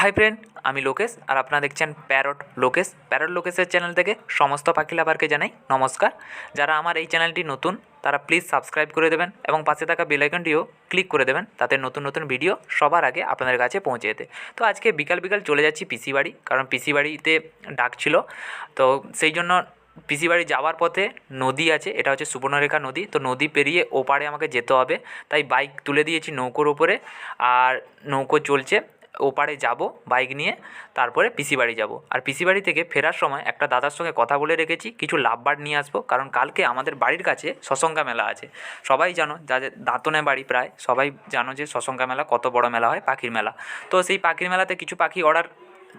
Hi friend আমি লোকেশ আর আপনারা দেখছেন প্যারট লোকেশ প্যারট লোকেশের চ্যানেল থেকে সমস্ত পাখি লাভারকে জানাই নমস্কার। যারা আমার এই চ্যানেলটি নতুন, তারা প্লিজ সাবস্ক্রাইব করে দেবেন এবং পাশে থাকা বেল আইকনটিও ক্লিক করে দেবেন তাতে নতুন নতুন ভিডিও সবার আগে আপনাদের কাছে পৌঁছে যেতে। তো আজকে বিকাল বিকাল চলে যাচ্ছি পিসি বাড়ি, কারণ পিসি বাড়িতে ডাক ছিল। তো সেই জন্য পিসি বাড়ি যাওয়ার পথে নদী আছে, এটা হচ্ছে সুবর্ণরেখা নদী। তো নদী পেরিয়ে ওপারে আমাকে যেতে হবে। তাই বাইক তুলে দিয়েছি নৌকোর ওপরে। আর নৌকো চলছে। ওপারে যাব বাইক নিয়ে, তারপরে পিসি বাড়ি যাব। আর পিসি বাড়ি থেকে ফেরার সময় একটা দাদার সঙ্গে কথা বলে রেখেছি, কিছু লাভবার নিয়ে আসব, কারণ কালকে আমাদের বাড়ির কাছে সসংখ্যা মেলা আছে। সবাই জানো যাদের দাঁতনে বাড়ি প্রায়, সবাই জানো যে সসংখ্যা মেলা কত বড় মেলা হয়, পাখির মেলা। তো সেই পাখির মেলাতে কিছু পাখি অর্ডার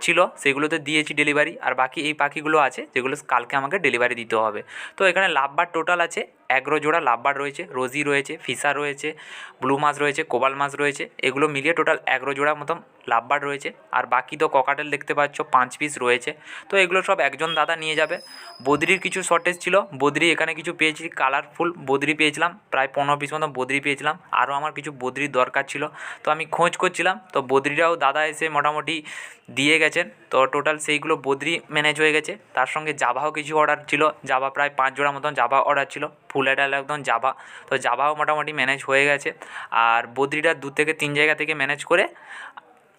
ছিল, সেগুলোতে দিয়েছি ডেলিভারি আর বাকি এই পাখিগুলো আছে, যেগুলো কালকে আমাকে ডেলিভারি দিতে হবে। তো এখানে লাভবার টোটাল আছে এগারো জোড়া, লাভবার রয়েছে, রোজি রয়েছে, ফিসা রয়েছে, ব্লু মাছ রয়েছে, কোবাল মাছ রয়েছে, এগুলো মিলিয়ে টোটাল এগারো জোড়া মতন লাভবার রয়েছে। আর বাকি তো ককাটেল দেখতে পাচ্ছ, পাঁচ পিস রয়েছে। তো এগুলো সব একজন দাদা নিয়ে যাবে। বদ্রির কিছু শর্টেজ ছিল। বদ্রি এখানে কিছু পেয়েছি কালারফুল বদ্রি পেয়েছিলাম, প্রায় পনেরো পিস মতো বদ্রি পেয়েছিলাম। আরও আমার কিছু বদ্রির দরকার ছিল। তো আমি খোঁজ করছিলাম। তো বদ্রিরাও দাদা এসে মোটামুটি দিয়ে গেছেন। তো টোটাল সেইগুলো বদ্রি ম্যানেজ হয়ে গেছে। তার সঙ্গে জাভাও কিছু অর্ডার ছিল। জাভা প্রায় পাঁচ জোড়া মতন জাভা অর্ডার ছিল। ফুল অ্যাডাল একদম জাভা তো জাভাও মোটামুটি ম্যানেজ হয়ে গেছে। আর বদ্রিটা দু থেকে তিন জায়গা থেকে ম্যানেজ করে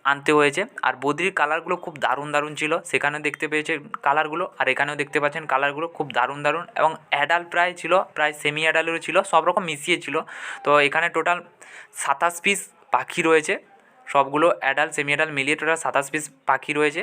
আনতে হয়েছে। আর বদ্রির কালারগুলো খুব দারুণ দারুণ ছিল। সেখানে দেখতে পেয়েছে কালারগুলো আর এখানেও দেখতে পাচ্ছেন কালারগুলো খুব দারুণ দারুণ। এবং অ্যাডাল প্রায় ছিল, প্রায় সেমি অ্যাডালেরও ছিল সব রকম মিশিয়ে ছিল। তো এখানে টোটাল সাতাশ পিস পাখি রয়েছে। সবগুলো অ্যাডাল্ট সেমি অ্যাডাল্ট মিলিয়ে টোটাল সাতাশ পিস পাখি রয়েছে।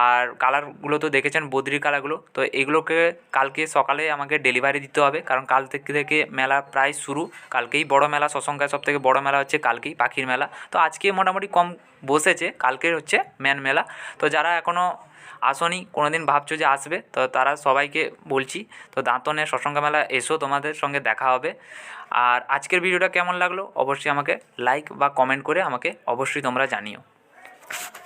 আর কালারগুলো তো দেখেছেন, বদ্রির কালারগুলো তো এগুলোকে কালকে সকালে আমাকে ডেলিভারি দিতে হবে, কারণ কাল থেকে মেলা প্রায় শুরু। কালকেই বড় মেলা সসংখ্যায় সব থেকে বড় মেলা হচ্ছে কালকেই পাখির মেলা। তো আজকে মোটামুটি কম বসেছে কালকে হচ্ছে ম্যান মেলা। তো যারা এখনও আসনি কোনো দিন ভাবছ যে আসবে, তো তারা সবাইকে বলছি, তো দাঁতনে সসংখ্যা মেলা এসো, তোমাদের সঙ্গে দেখা হবে। আর আজকের ভিডিওটা কেমন লাগল? অবশ্যই আমাকে লাইক বা কমেন্ট করে আমাকে অবশ্যই তোমরা জানিও।